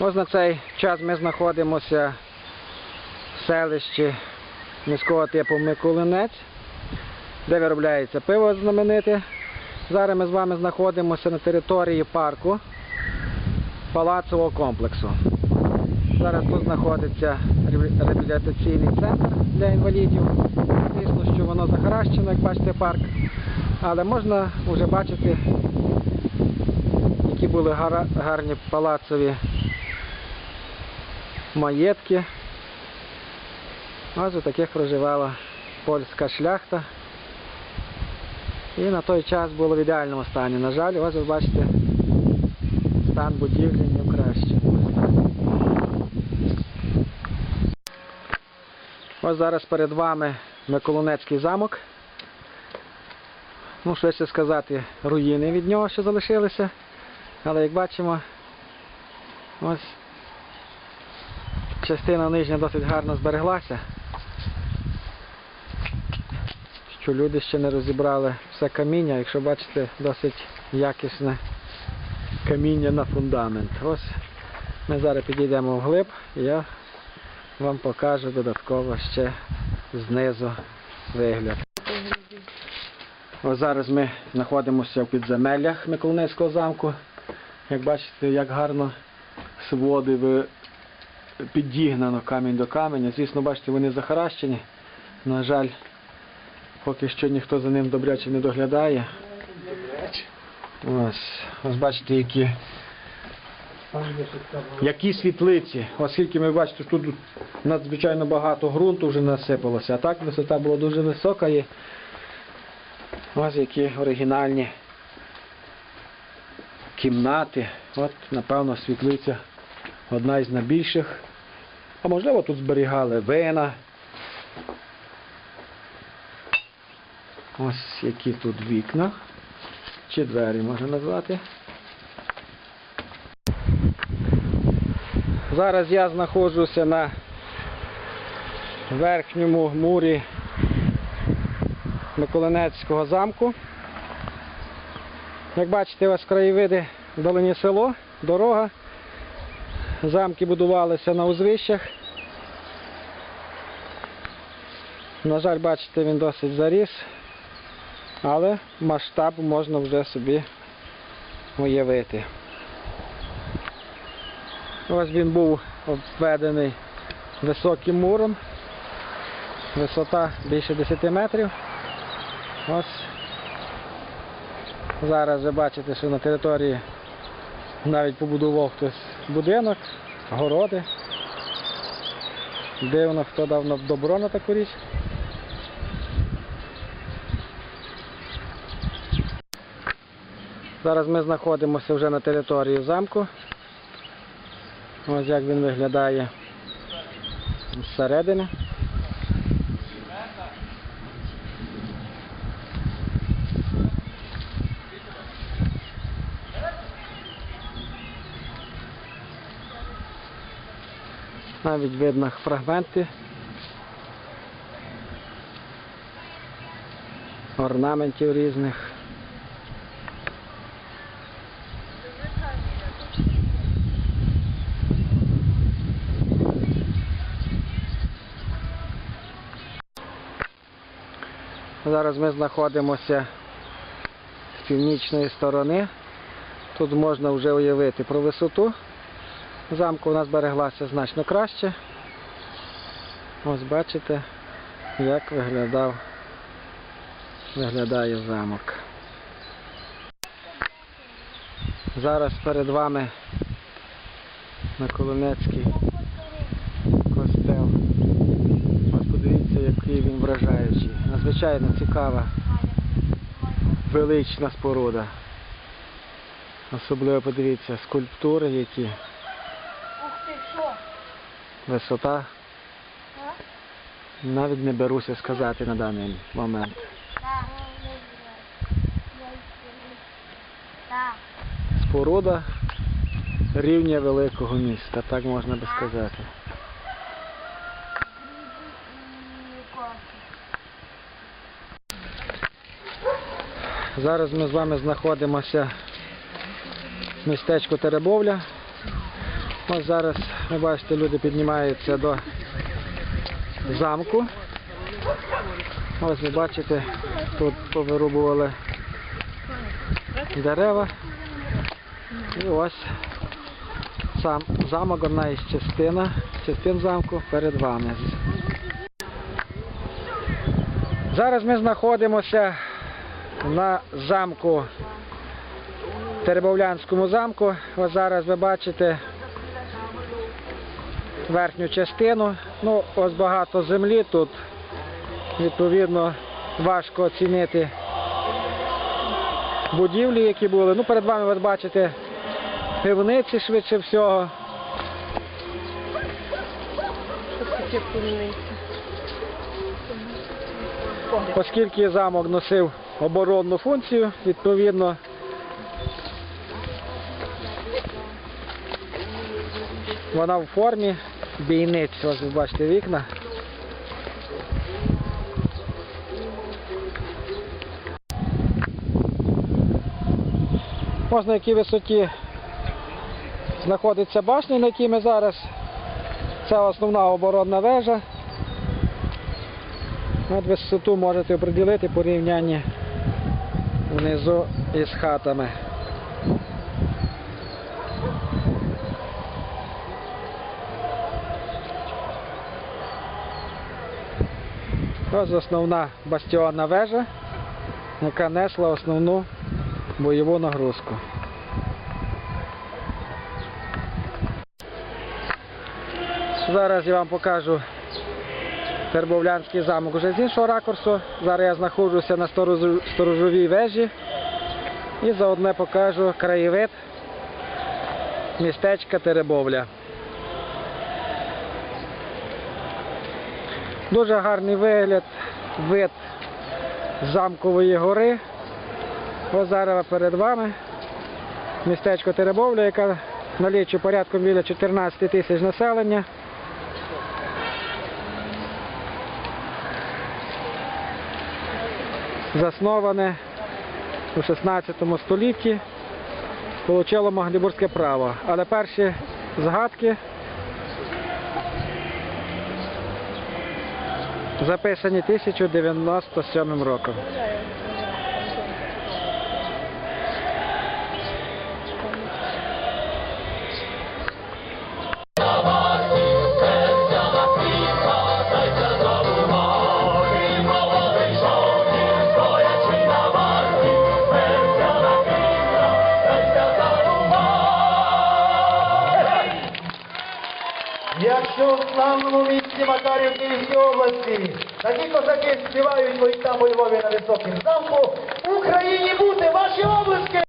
Ось на цей час ми знаходимося в селищі міського типу Миколинець, де виробляється пиво знамените. Зараз ми з вами знаходимося на території парку палацового комплексу. Зараз тут знаходиться реабілітаційний центр для інвалідів. Звісно, що воно захаращено, як бачите, парк. Але можна вже бачити, які були гарні палацові маєтки. Ось у таких проживала польська шляхта. І на той час було в ідеальному стані. На жаль, ось ви бачите, стан будівлі не стані. Ось зараз перед вами Миколинецький замок. Ну, що сказати, руїни від нього ще залишилися. Але як бачимо, ось частина нижня досить гарно збереглася. Що люди ще не розібрали все каміння, якщо бачите, досить якісне каміння на фундамент. Ось ми зараз підійдемо вглиб і я вам покажу додатково ще знизу вигляд. Ось зараз ми знаходимося в підземеллях Миколаївського замку. Як бачите, як гарно своди підігнано камінь до каменя. Звісно, бачите, вони захаращені. На жаль, поки що ніхто за ним добряче не доглядає. Ось, ось бачите, які, які світлиці. Оскільки ми бачите, тут надзвичайно багато ґрунту вже насипалося, а так висота була дуже висока і ось які оригінальні кімнати. От, напевно, світлиця одна із найбільших. А можливо тут зберігали вина. Ось які тут вікна. Чи двері можна назвати. Зараз я знаходжуся на верхньому мурі Миколинецького замку. Як бачите, ось краєвиди вдалині село, дорога. Замки будувалися на узвищах. На жаль, бачите, він досить заріс, але масштаб можна вже собі уявити. Ось він був обведений високим муром. Висота більше 10 метрів. Ось зараз ви бачите, що на території навіть побудував хтось будинок, городи. Дивно, хто дав на добро на таку річ. Зараз ми знаходимося вже на території замку. Ось як він виглядає зсередини. Навіть видно фрагменти орнаментів різних. Зараз ми знаходимося з північної сторони. Тут можна вже уявити про висоту. Замку у нас береглася значно краще. Ось бачите, як виглядав, виглядає замок. Зараз перед вами Миколинецький костел. Ось подивіться, який він вражаючий. Надзвичайно цікава, велична споруда. Особливо подивіться, скульптури які. Висота. Навіть не беруся сказати на даний момент. Споруда рівня великого міста, так можна би сказати. Зараз ми з вами знаходимося в містечку Теребовля. Ось зараз ви бачите, люди піднімаються до замку. Ось ви бачите, тут повирубували дерева. І ось сам замок, одна із частина, частин замку перед вами. Зараз ми знаходимося на замку, Теребовлянському замку. Ось зараз ви бачите верхню частину. Ну, ось багато землі тут. Відповідно, важко оцінити будівлі, які були. Ну, перед вами ви бачите пивниці швидше всього. Оскільки замок носив оборонну функцію, відповідно, вона в формі бійниць. Ось ви бачите вікна. Ось на якій висоті знаходиться башня, на якій ми зараз. Це основна оборонна вежа. От висоту можете оприділити порівнянні внизу із хатами. Ось основна бастіонна вежа, яка несла основну бойову нагрузку. Зараз я вам покажу Тербовлянський замок уже з іншого ракурсу. Зараз я знаходжуся на сторожовій вежі і заодне покажу краєвид містечка Теребовля. Дуже гарний вигляд, вид замкової гори. Ось перед вами містечко Теребовля, яка налічує порядком біля 14 тисяч населення. засноване у 16 столітті, отримало Магдебурзьке право. Але перші згадки записані 1097 роком. Славному місті Макарів Київській області такі козаки співають ось там у Львові на високім замку, Україні бути ваші облиски!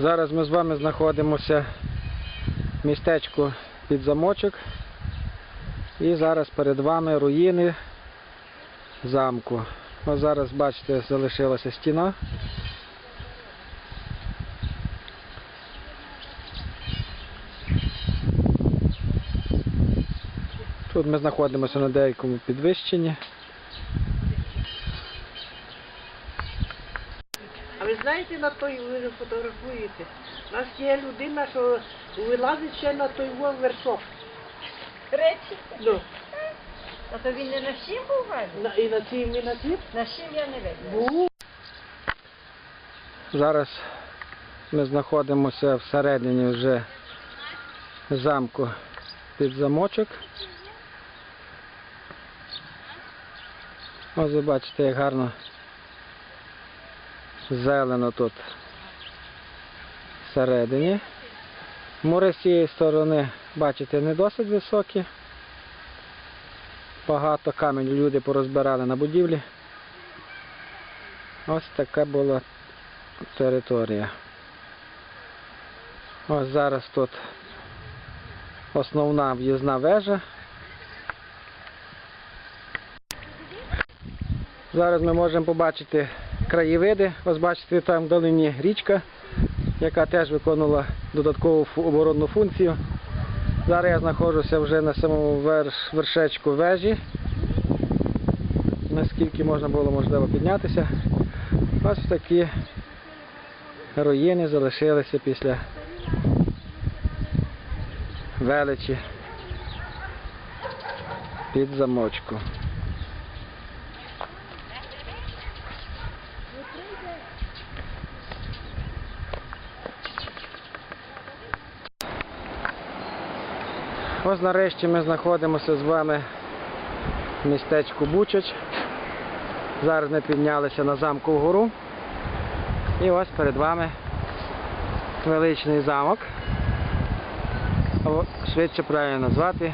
Зараз ми з вами знаходимося в містечку під замочок. І зараз перед вами руїни замку. Ось зараз, бачите, залишилася стіна. Тут ми знаходимося на деякому підвищенні. Знаєте, на той ви фотографуєте? У нас є людина, що вилазить ще на той вон вершок. Речі. Ну, А то він не на всім був на, і на цій і на цій На всім я не був. Зараз ми знаходимося всередині вже замку під замочок. Ось ви бачите, як гарно зелено тут всередині. Мури з цієї сторони, бачите, не досить високі. Багато каменю люди порозбирали на будівлі. Ось така була територія. Ось зараз тут основна в'їзна вежа. Зараз ми можемо побачити краєвиди. Ось бачите, там в долині річка, яка теж виконувала додаткову оборонну функцію. Зараз я знаходжуся вже на самому верш- вершечку вежі. Наскільки можна було можливо піднятися. Ось такі руїни залишилися після величі під замочку. Ось нарешті ми знаходимося з вами в містечку Бучач. Зараз ми піднялися на замку вгору. І ось перед вами величний замок. Швидше правильно назвати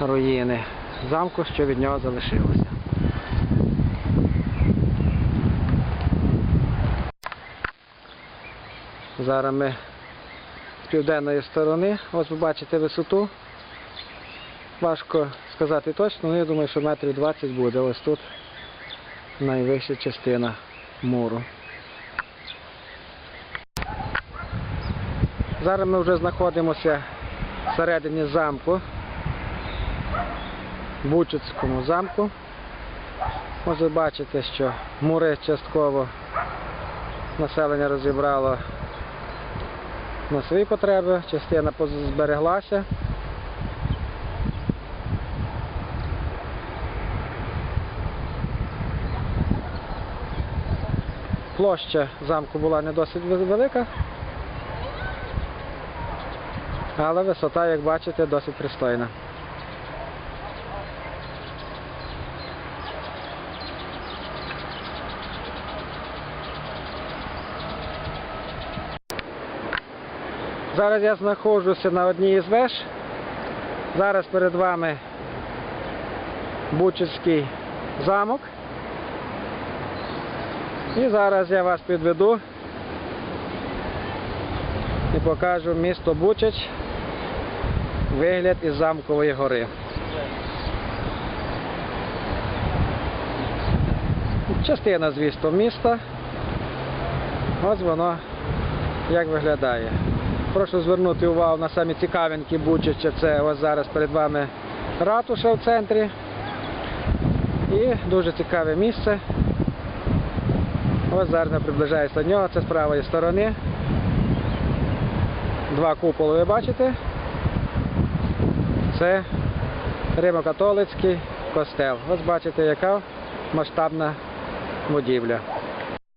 руїни замку, що від нього залишилося. Зараз ми південної сторони, ось ви бачите висоту. Важко сказати точно, але я думаю, що метрів 20 буде. Ось тут найвища частина муру. Зараз ми вже знаходимося всередині замку, Бучицькому замку. Ось ви бачите, що мури частково населення розібрало на свої потреби, частина збереглася. Площа замку була не досить велика, але висота, як бачите, досить пристойна. Зараз я знаходжуся на одній із веж. Зараз перед вами Бучицький замок. І зараз я вас підведу і покажу місто Бучач, вигляд із замкової гори. Частина, звісно, міста. Ось воно як виглядає. Прошу звернути увагу на самі цікавинки Бучача. Це ось зараз перед вами ратуша в центрі. І дуже цікаве місце. Ось зараз ми приближаємося до нього, це з правої сторони. Два куполи ви бачите. Це Римо-католицький костел. Ось бачите, яка масштабна будівля.